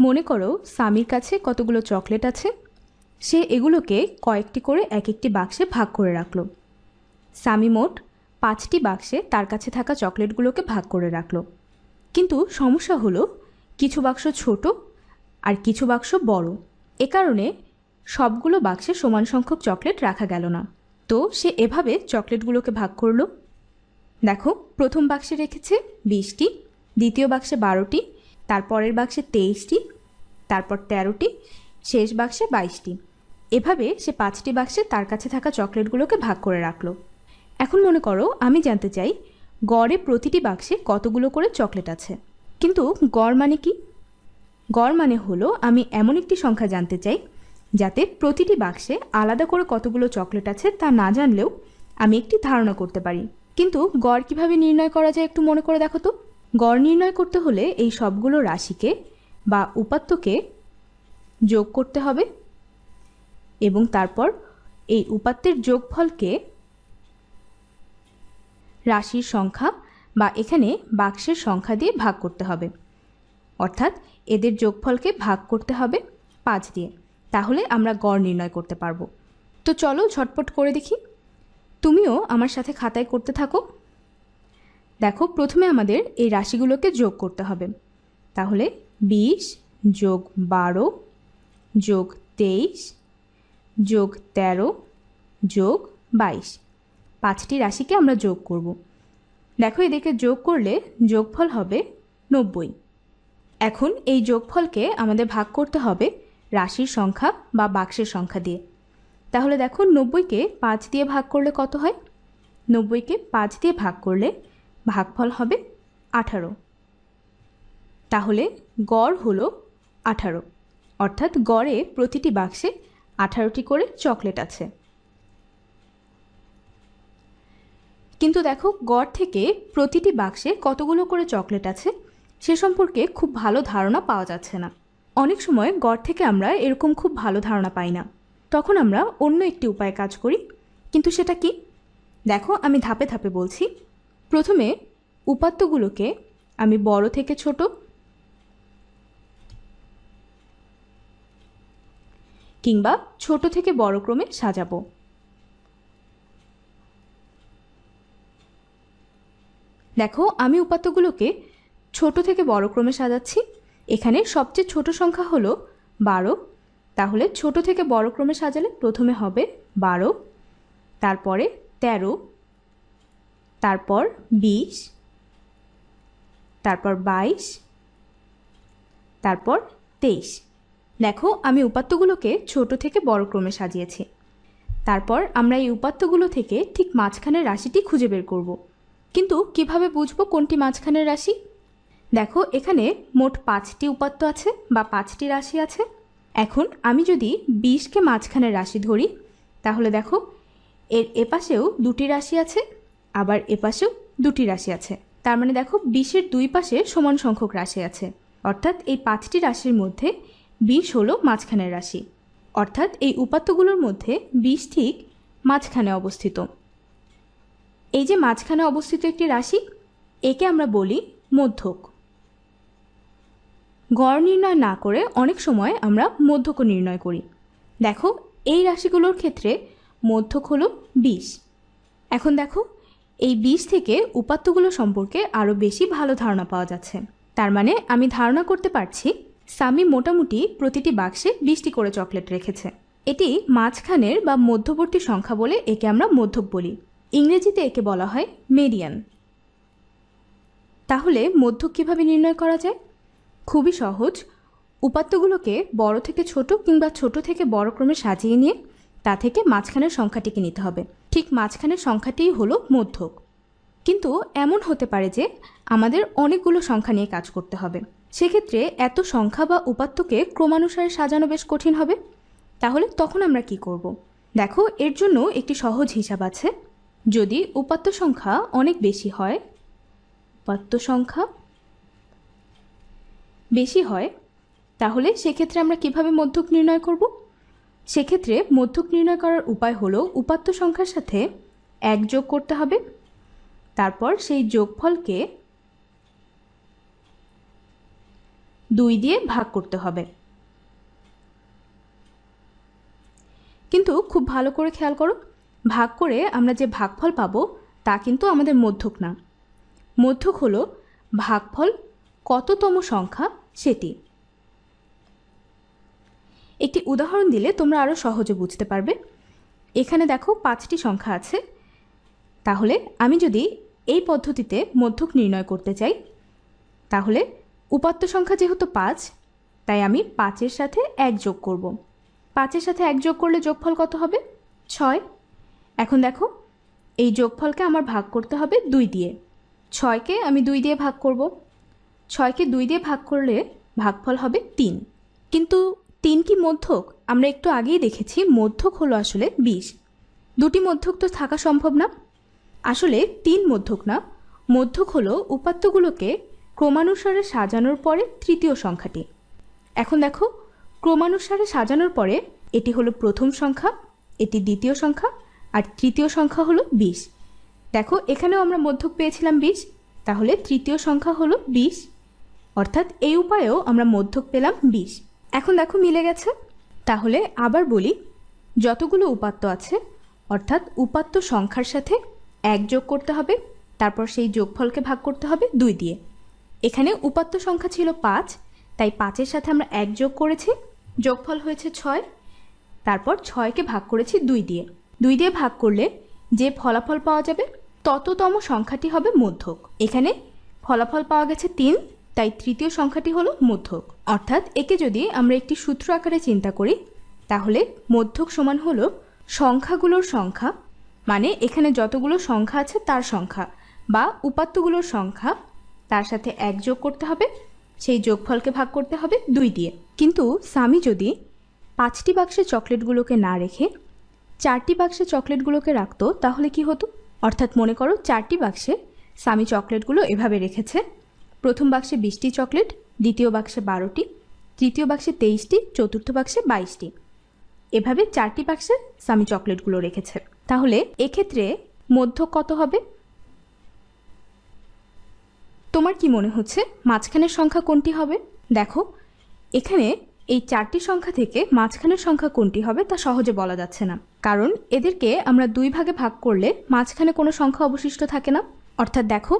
মনে করো স্বামীর কাছে কতগুলো চকলেট আছে? সে এগুলোকে কয়েকটি করে এক একটি বাক্সে ভাগ করে রাখল। স্বামী মোট পাঁচটি বাক্সে তার কাছে থাকা চকলেটগুলোকে ভাগ করে রাখল। কিন্তু সমস্যা হলো কিছু বাক্স ছোট আর কিছু বাক্স বড়। এ কারণে সবগুলো বাক্সে সমান সংখ্যক চকলেট রাখা গেল না। তো সে এভাবে চকলেটগুলোকে ভাগ করল। দেখো, প্রথম বাক্সে রেখেছে বিশটি, দ্বিতীয় বাক্সে বারোটি তারপরের বাক্সে তেইশটি, তারপর তেরোটি, শেষ বাক্সে বাইশটি। এভাবে সে পাঁচটি বাক্সে তার কাছে থাকা চকলেটগুলোকে ভাগ করে রাখল। এখন মনে করো আমি জানতে চাই, গড়ে প্রতিটি বাক্সে কতগুলো করে চকলেট আছে? কিন্তু গড় মানে কি? গড় মানে হলো আমি এমন একটি সংখ্যা জানতে চাই, যাতে প্রতিটি বাক্সে আলাদা করে কতগুলো চকলেট আছে তা না জানলেও আমি একটি ধারণা করতে পারি। কিন্তু গড় কীভাবে নির্ণয় করা যায় একটু মনে করে দেখো তো। গড় নির্ণয় করতে হলে এই সবগুলো রাশিকে বা উপাত্তকে যোগ করতে হবে এবং তারপর এই উপাত্তের যোগফলকে রাশির সংখ্যা বা এখানে বাক্সের সংখ্যা দিয়ে ভাগ করতে হবে। অর্থাৎ এদের যোগফলকে ভাগ করতে হবে পাঁচ দিয়ে। তাহলে আমরা গড় নির্ণয় করতে পারব। তো চলো ঝটপট করে দেখি। তুমিও আমার সাথে খাতায় করতে থাকো। দেখো, প্রথমে আমাদের এই রাশিগুলোকে যোগ করতে হবে। তাহলে বিশ যোগ বারো যোগ তেইশ যোগ তেরো যোগ বাইশ। পাঁচটি রাশিকে আমরা যোগ করব। দেখো, এদেরকে যোগ করলে যোগফল হবে নব্বই। এখন এই যোগফলকে আমাদের ভাগ করতে হবে রাশির সংখ্যা বা বাক্সের সংখ্যা দিয়ে। তাহলে দেখো, নব্বইকে পাঁচ দিয়ে ভাগ করলে কত হয়? নব্বইকে পাঁচ দিয়ে ভাগ করলে ভাগফল হবে আঠারো। তাহলে গড় হলো আঠারো। অর্থাৎ গড়ে প্রতিটি বাক্সে আঠারোটি করে চকলেট আছে। কিন্তু দেখো, গড় থেকে প্রতিটি বাক্সে কতগুলো করে চকলেট আছে সে সম্পর্কে খুব ভালো ধারণা পাওয়া যাচ্ছে না। অনেক সময় গড় থেকে আমরা এরকম খুব ভালো ধারণা পাই না। তখন আমরা অন্য একটি উপায়ে কাজ করি, কিন্তু সেটা কি? দেখো, আমি ধাপে ধাপে বলছি। প্রথমে উপাত্তগুলোকে আমি বড় থেকে ছোট। কিংবা ছোট থেকে বড় ক্রমে সাজাবো। দেখো, আমি উপাত্তগুলোকে ছোট থেকে বড় ক্রমে সাজাচ্ছি। এখানে সবচেয়ে ছোট সংখ্যা হলো বারো। তাহলে ছোট থেকে বড় ক্রমে সাজালে প্রথমে হবে বারো, তারপরে তেরো তারপর বিশ, তারপর বাইশ, তারপর তেইশ। দেখো, আমি উপাত্তগুলোকে ছোট থেকে বড় ক্রমে সাজিয়েছি। তারপর আমরা এই উপাত্তগুলো থেকে ঠিক মাঝখানের রাশিটি খুঁজে বের করব। কিন্তু কীভাবে বুঝব কোনটি মাঝখানের রাশি? দেখো, এখানে মোট পাঁচটি উপাত্ত আছে বা পাঁচটি রাশি আছে। এখন আমি যদি বিশকে মাঝখানের রাশি ধরি, তাহলে দেখো, এর এপাশেও দুটি রাশি আছে আবার এপাশেও দুটি রাশি আছে। তার মানে দেখো বিশের দুই পাশে সমান সংখ্যক রাশি আছে। অর্থাৎ এই পাঁচটি রাশির মধ্যে বিশ হলো মাঝখানের রাশি। অর্থাৎ এই উপাত্তগুলোর মধ্যে বিশ ঠিক মাঝখানে অবস্থিত। এই যে মাঝখানে অবস্থিত একটি রাশি, একে আমরা বলি মধ্যক। গড় নির্ণয় না করে অনেক সময় আমরা মধ্যক নির্ণয় করি। দেখো, এই রাশিগুলোর ক্ষেত্রে মধ্যক হলো বিশ এখন দেখো এই বিষ থেকে উপাত্তগুলো সম্পর্কে আরও বেশি ভালো ধারণা পাওয়া যাচ্ছে। তার মানে আমি ধারণা করতে পারছি, সামি মোটামুটি প্রতিটি বাক্সে বিশটি করে চকলেট রেখেছে। এটি মাঝখানের বা মধ্যবর্তী সংখ্যা বলে একে আমরা মধ্যক বলি। ইংরেজিতে একে বলা হয় মেডিয়ান। তাহলে মধ্যক কীভাবে নির্ণয় করা যায়? খুবই সহজ। উপাত্তগুলোকে বড় থেকে ছোট কিংবা ছোট থেকে বড় ক্রমে সাজিয়ে নিয়ে তা থেকে মাঝখানের সংখ্যাটিকে নিতে হবে। ঠিক মাঝখানের সংখ্যাটিই হলো মধ্যক। কিন্তু এমন হতে পারে যে আমাদের অনেকগুলো সংখ্যা নিয়ে কাজ করতে হবে। সেক্ষেত্রে এত সংখ্যা বা উপাত্তকে ক্রমানুসারে সাজানো বেশ কঠিন হবে। তাহলে তখন আমরা কি করব। দেখো, এর জন্য একটি সহজ হিসাব আছে। যদি উপাত্ত সংখ্যা অনেক বেশি হয়, উপাত্ত সংখ্যা বেশি হয়, তাহলে সেক্ষেত্রে আমরা কীভাবে মধ্যক নির্ণয় করব? সেক্ষেত্রে মধ্যক নির্ণয় করার উপায় হলো উপাত্ত সংখ্যার সাথে এক যোগ করতে হবে। তারপর সেই যোগফলকে দুই দিয়ে ভাগ করতে হবে। কিন্তু খুব ভালো করে খেয়াল করো, ভাগ করে আমরা যে ভাগফল পাবো তা কিন্তু আমাদের মধ্যক না। মধ্যক হলো ভাগফল কততম সংখ্যা সেটি। একটি উদাহরণ দিলে তোমরা আরও সহজে বুঝতে পারবে। এখানে দেখো পাঁচটি সংখ্যা আছে। তাহলে আমি যদি এই পদ্ধতিতে মধ্যক নির্ণয় করতে চাই, তাহলে উপাত্ত সংখ্যা যেহেতু পাঁচ, তাই আমি পাঁচের সাথে এক যোগ করব। পাঁচের সাথে এক যোগ করলে যোগফল কত হবে? ছয়। এখন দেখো, এই যোগফলকে আমার ভাগ করতে হবে দুই দিয়ে। ছয়কে আমি দুই দিয়ে ভাগ করব। ছয়কে দুই দিয়ে ভাগ করলে ভাগফল হবে তিন। কিন্তু তিন কি মধ্যক? আমরা একটু আগেই দেখেছি মধ্যক হলো আসলে বিশ দুটি মধ্যক তো থাকা সম্ভব না। আসলে তিন মধ্যক না। মধ্যক হলো উপাত্তগুলোকে ক্রমানুসারে সাজানোর পরে তৃতীয় সংখ্যাটি। এখন দেখো, ক্রমানুসারে সাজানোর পরে এটি হলো প্রথম সংখ্যা, এটি দ্বিতীয় সংখ্যা, আর তৃতীয় সংখ্যা হলো বিশ দেখো, এখানেও আমরা মধ্যক পেয়েছিলাম বিশ তাহলে তৃতীয় সংখ্যা হলো বিশ অর্থাৎ এই উপায়েও আমরা মধ্যক পেলাম বিশ এখন দেখো মিলে গেছে। তাহলে আবার বলি, যতগুলো উপাত্ত আছে, অর্থাৎ উপাত্ত সংখ্যার সাথে এক যোগ করতে হবে, তারপর সেই যোগফলকে ভাগ করতে হবে দুই দিয়ে। এখানে উপাত্ত সংখ্যা ছিল পাঁচ, তাই পাঁচের সাথে আমরা এক যোগ করেছি, যোগফল হয়েছে ছয়, তারপর ছয়কে ভাগ করেছি দুই দিয়ে। দুই দিয়ে ভাগ করলে যে ফলাফল পাওয়া যাবে, তততম সংখ্যাটি হবে মধ্যক। এখানে ফলাফল পাওয়া গেছে তিন তাই তৃতীয় সংখ্যাটি হলো মধ্যক। অর্থাৎ একে যদি আমরা একটি সূত্র আকারে চিন্তা করি, তাহলে মধ্যক সমান হলো সংখ্যাগুলোর সংখ্যা মানে এখানে যতগুলো সংখ্যা আছে তার সংখ্যা, বা উপাত্তগুলোর সংখ্যা, তার সাথে এক যোগ করতে হবে, সেই যোগফলকে ভাগ করতে হবে দুই দিয়ে। কিন্তু স্বামী যদি পাঁচটি বাক্সে চকলেটগুলোকে না রেখে চারটি বাক্সে চকলেটগুলোকে রাখতো, তাহলে কি হতো? অর্থাৎ মনে করো চারটি বাক্সে স্বামী চকলেটগুলো এভাবে রেখেছে প্রথম বাক্সে বিশটি চকলেট, দ্বিতীয় বাক্সে বারোটি, তৃতীয় বাক্সে তেইশটি, চতুর্থ বাক্সে বাইশটি। এভাবে চারটি বাক্সে স্বামী চকলেটগুলো রেখেছে। তাহলে এক্ষেত্রে মধ্য কত হবে? তোমার কি মনে হচ্ছে মাঝখানের সংখ্যা কোনটি হবে? দেখো, এখানে এই চারটি সংখ্যা থেকে মাঝখানের সংখ্যা কোনটি হবে তা সহজে বলা যাচ্ছে না। কারণ এদেরকে আমরা দুই ভাগে ভাগ করলে মাঝখানে কোনো সংখ্যা অবশিষ্ট থাকে না। অর্থাৎ দেখো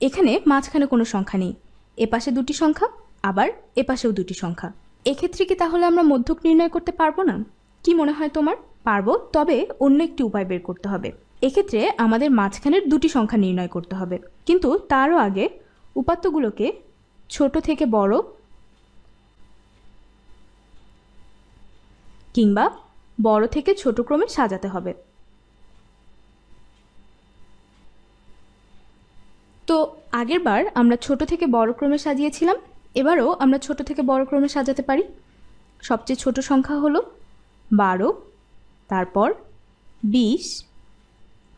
এখানে মাঝখানে কোনো সংখ্যা নেই। এপাশে দুটি সংখ্যা, আবার এপাশেও দুটি সংখ্যা। এক্ষেত্রে কি তাহলে আমরা মধ্যক নির্ণয় করতে পারব না? কি মনে হয় তোমার? পারব, তবে অন্য একটি উপায় বের করতে হবে। এক্ষেত্রে আমাদের মাঝখানের দুটি সংখ্যা নির্ণয় করতে হবে। কিন্তু তারও আগে উপাত্তগুলোকে ছোট থেকে বড় কিংবা বড় থেকে ছোট ক্রমে সাজাতে হবে। তো আগের বার আমরা ছোট থেকে বড় ক্রমে সাজিয়েছিলাম, এবারও আমরা ছোট থেকে বড় ক্রমে সাজাতে পারি। সবচেয়ে ছোট সংখ্যা হলো বারো, তারপর বিশ,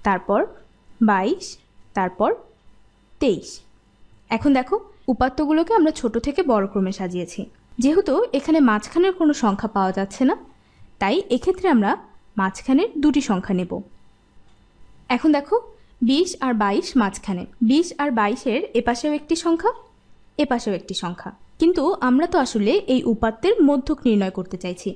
তারপর বাইশ, তারপর তেইশ। এখন দেখো, উপাত্তগুলোকে আমরা ছোট থেকে বড় ক্রমে সাজিয়েছি। যেহেতু এখানে মাঝখানের কোনো সংখ্যা পাওয়া যাচ্ছে না, তাই এক্ষেত্রে আমরা মাঝখানের দুটি সংখ্যা নেব। এখন দেখো বিশ আর বাইশ মাঝখানে। বিশ আর বাইশের এপাশেও একটি সংখ্যা, এপাশেও একটি সংখ্যা। কিন্তু আমরা তো আসলে এই উপাত্তের মধ্যক নির্ণয় করতে চাইছি।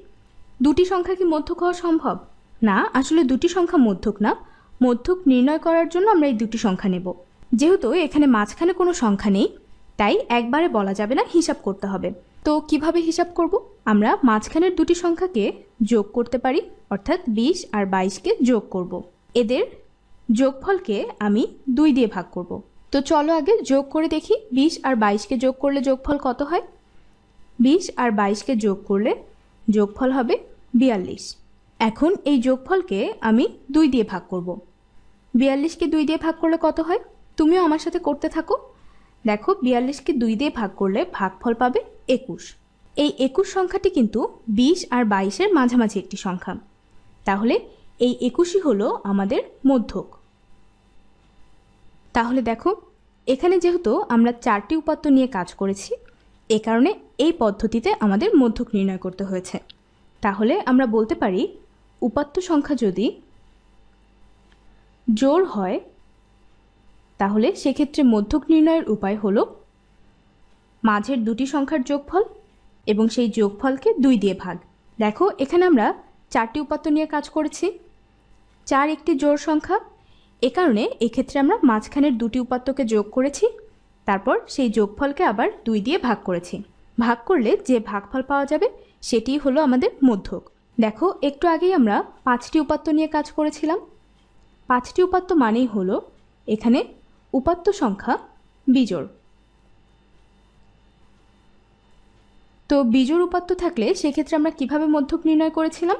দুটি সংখ্যা কি মধ্যক হওয়া সম্ভব? না, আসলে দুটি সংখ্যা মধ্যক না। মধ্যক নির্ণয় করার জন্য আমরা এই দুটি সংখ্যা নেব। যেহেতু এখানে মাঝখানে কোনো সংখ্যা নেই, তাই একবারে বলা যাবে না হিসাব করতে হবে। তো কীভাবে হিসাব করব? আমরা মাঝখানের দুটি সংখ্যাকে যোগ করতে পারি, অর্থাৎ বিশ আর বাইশকে যোগ করব। এদের যোগফলকে আমি দুই দিয়ে ভাগ করব। তো চলো আগে যোগ করে দেখি বিশ আর বাইশকে যোগ করলে যোগফল কত হয়? বিশ আর বাইশকে যোগ করলে যোগফল হবে বিয়াল্লিশ। এখন এই যোগফলকে আমি দুই দিয়ে ভাগ করব। বিয়াল্লিশকে দুই দিয়ে ভাগ করলে কত হয়? তুমিও আমার সাথে করতে থাকো। দেখো বিয়াল্লিশকে দুই দিয়ে ভাগ করলে ভাগফল পাবে একুশ। এই একুশ সংখ্যাটি কিন্তু বিশ আর বাইশের মাঝামাঝি একটি সংখ্যা। তাহলে এই একুশই হলো আমাদের মধ্যক। তাহলে দেখো, এখানে যেহেতু আমরা চারটি উপাত্ত নিয়ে কাজ করেছি, এ কারণে এই পদ্ধতিতে আমাদের মধ্যক নির্ণয় করতে হয়েছে। তাহলে আমরা বলতে পারি, উপাত্ত সংখ্যা যদি জোর হয়, তাহলে সেক্ষেত্রে মধ্যক নির্ণয়ের উপায় হল মাঝের দুটি সংখ্যার যোগফল এবং সেই যোগফলকে দুই দিয়ে ভাগ। দেখো, এখানে আমরা চারটি উপাত্ত নিয়ে কাজ করেছি, চার একটি জোর সংখ্যা এ কারণে এক্ষেত্রে আমরা মাঝখানের দুটি উপাত্তকে যোগ করেছি, তারপর সেই যোগফলকে আবার দুই দিয়ে ভাগ করেছি। ভাগ করলে যে ভাগফল পাওয়া যাবে, সেটিই হলো আমাদের মধ্যক। দেখো, একটু আগেই আমরা পাঁচটি উপাত্ত নিয়ে কাজ করেছিলাম। পাঁচটি উপাত্ত মানেই হলো এখানে উপাত্ত সংখ্যা বিজোড়। তো বিজোড় উপাত্ত থাকলে সেক্ষেত্রে আমরা কীভাবে মধ্যক নির্ণয় করেছিলাম?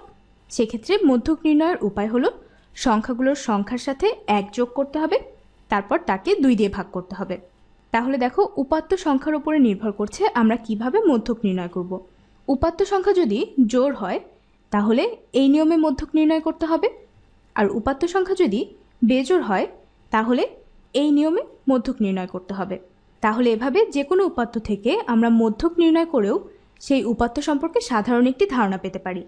সেক্ষেত্রে মধ্যক নির্ণয়ের উপায় হলো সংখ্যাগুলোর সংখ্যার সাথে এক যোগ করতে হবে, তারপর তাকে দুই দিয়ে ভাগ করতে হবে। তাহলে দেখো, উপাত্ত সংখ্যার উপরে নির্ভর করছে আমরা কীভাবে মধ্যক নির্ণয় করব। উপাত্ত সংখ্যা যদি জোর হয়, তাহলে এই নিয়মে মধ্যক নির্ণয় করতে হবে। আর উপাত্ত সংখ্যা যদি বেজোড় হয়, তাহলে এই নিয়মে মধ্যক নির্ণয় করতে হবে। তাহলে এভাবে যে কোনো উপাত্ত থেকে আমরা মধ্যক নির্ণয় করেও সেই উপাত্ত সম্পর্কে সাধারণ একটি ধারণা পেতে পারি।